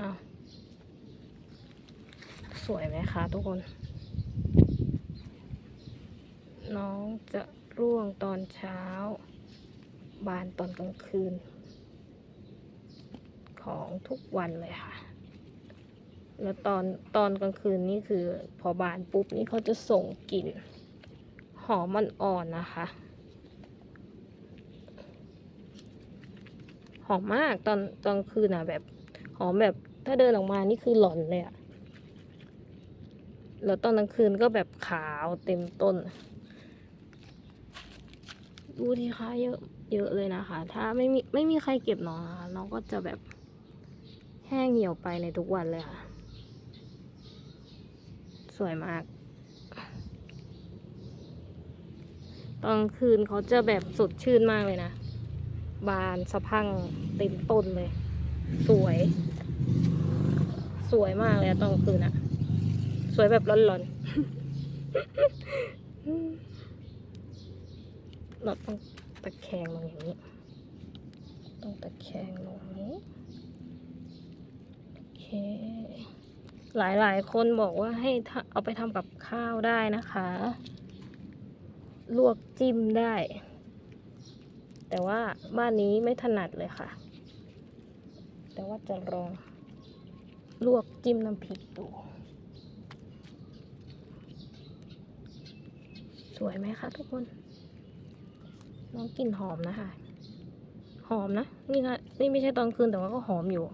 อ้าวสวยไหมคะทุกคน น้องจะร่วงตอนเช้า บานตอนกลางคืน ของทุกวันเลยค่ะ แล้วตอนตอนกลางคืนนี่คือ พอบานปุ๊บนี่เขาจะส่งกลิ่นหอมมันอ่อนนะคะหอมมากตอนตอนกลางคืนอะแบบ หอมแบบถ้าเดินออกมานี่คือหลอนเลยอะแล้วตอนกลางคืนก็แบบขาวเต็มต้น ดูทีคะเยอะเยอะเลยนะคะ ถ้าไม่มีไม่มีใครเก็บน้องนะคะน้องก็จะแบบแห้งเหี่ยวไปในทุกวันเลยค่ะ สวยมาก ตอนคืนเขาจะแบบสดชื่นมากเลยนะ บานสะพังเต็มต้นเลย สวย สวยมากเลยอะตอนกลางคืนอะสวยแบบร้อนๆเราต้องตะแคงลงอย่างนี้ ต้องตะแคงลงนี้โอเค หลายๆคนบอกว่าให้เอาไปทำกับข้าวได้นะคะ ลวกจิ้มได้ แต่ว่าบ้านนี้ไม่ถนัดเลยค่ะ แต่ว่าจะลองลวกจิ้มน้ำพริกดู สวยไหมคะทุกคน น้องกลิ่นหอมนะคะ หอมนะ นี่ค่ะนี่ไม่ใช่ตอนคืนแต่ว่าก็หอมอยู่